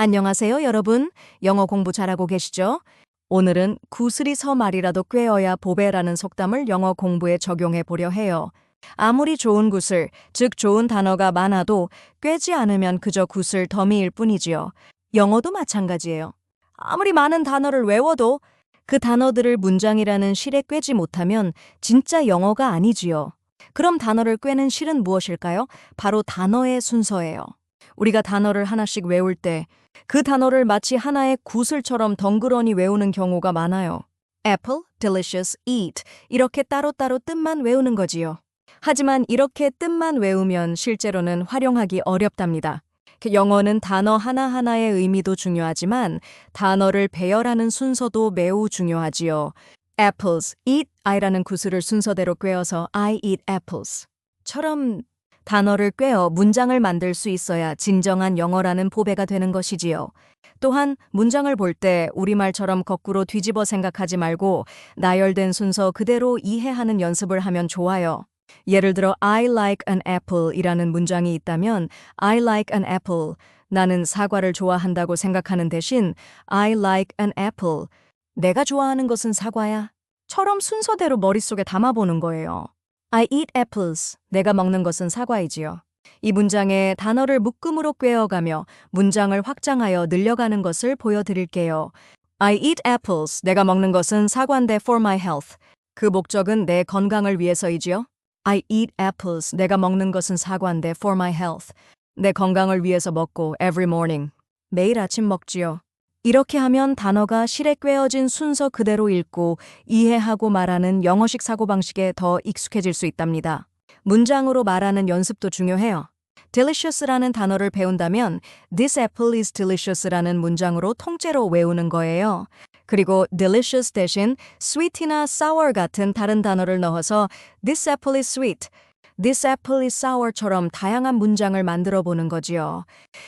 안녕하세요, 여러분. 영어 공부 잘하고 계시죠? 오늘은 구슬이 서 말이라도 꿰어야 보배라는 속담을 영어 공부에 적용해 보려 해요. 아무리 좋은 구슬, 즉 좋은 단어가 많아도 꿰지 않으면 그저 구슬 더미일 뿐이지요. 영어도 마찬가지예요. 아무리 많은 단어를 외워도 그 단어들을 문장이라는 실에 꿰지 못하면 진짜 영어가 아니지요. 그럼 단어를 꿰는 실은 무엇일까요? 바로 단어의 순서예요. 우리가 단어를 하나씩 외울 때 그 단어를 마치 하나의 구슬처럼 덩그러니 외우는 경우가 많아요. apple, delicious, eat 이렇게 따로따로 뜻만 외우는 거지요. 하지만 이렇게 뜻만 외우면 실제로는 활용하기 어렵답니다. 그 영어는 단어 하나하나의 의미도 중요하지만 단어를 배열하는 순서도 매우 중요하지요. apples, eat I라는 구슬을 순서대로 꿰어서 I eat apples. 처럼 단어를 꿰어 문장을 만들 수 있어야 진정한 영어라는 보배가 되는 것이지요. 또한 문장을 볼 때 우리말처럼 거꾸로 뒤집어 생각하지 말고 나열된 순서 그대로 이해하는 연습을 하면 좋아요. 예를 들어 I like an apple 이라는 문장이 있다면 I like an apple 나는 사과를 좋아한다고 생각하는 대신 I like an apple 내가 좋아하는 것은 사과야. 처럼 순서대로 머릿속에 담아보는 거예요. I eat apples. 내가 먹는 것은 사과이지요. 이 문장에 단어를 묶음으로 꿰어가며 문장을 확장하여 늘려가는 것을 보여드릴게요. I eat apples. 내가 먹는 것은 사과인데 for my health. 그 목적은 내 건강을 위해서이지요. I eat apples. 내가 먹는 것은 사과인데 for my health. 내 건강을 위해서 먹고 every morning. 매일 아침 먹지요. 이렇게 하면 단어가 실에 꿰어진 순서 그대로 읽고 이해하고 말하는 영어식 사고방식에 더 익숙해질 수 있답니다. 문장으로 말하는 연습도 중요해요. delicious라는 단어를 배운다면 this apple is delicious라는 문장으로 통째로 외우는 거예요. 그리고 delicious 대신 sweet이나 sour 같은 다른 단어를 넣어서 this apple is sweet, this apple is sour처럼 다양한 문장을 만들어 보는 거지요.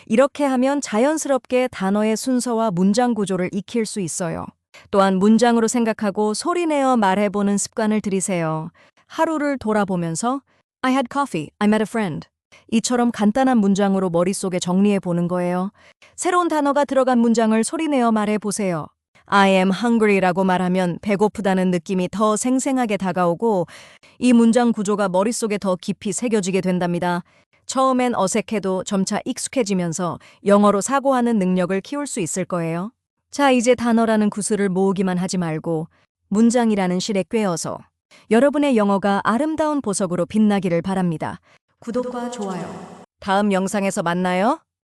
이렇게 하면 자연스럽게 단어의 순서와 문장 구조를 익힐 수 있어요. 또한 문장으로 생각하고 소리내어 말해보는 습관을 들이세요. 하루를 돌아보면서 I had coffee, I met a friend. 이처럼 간단한 문장으로 머릿속에 정리해 보는 거예요. 새로운 단어가 들어간 문장을 소리내어 말해 보세요. I am hungry라고 말하면 배고프다는 느낌이 더 생생하게 다가오고 이 문장 구조가 머릿속에 더 깊이 새겨지게 된답니다. 처음엔 어색해도 점차 익숙해지면서 영어로 사고하는 능력을 키울 수 있을 거예요. 자, 이제 단어라는 구슬을 모으기만 하지 말고 문장이라는 실에 꿰어서 여러분의 영어가 아름다운 보석으로 빛나기를 바랍니다. 구독과 좋아요. 다음 영상에서 만나요.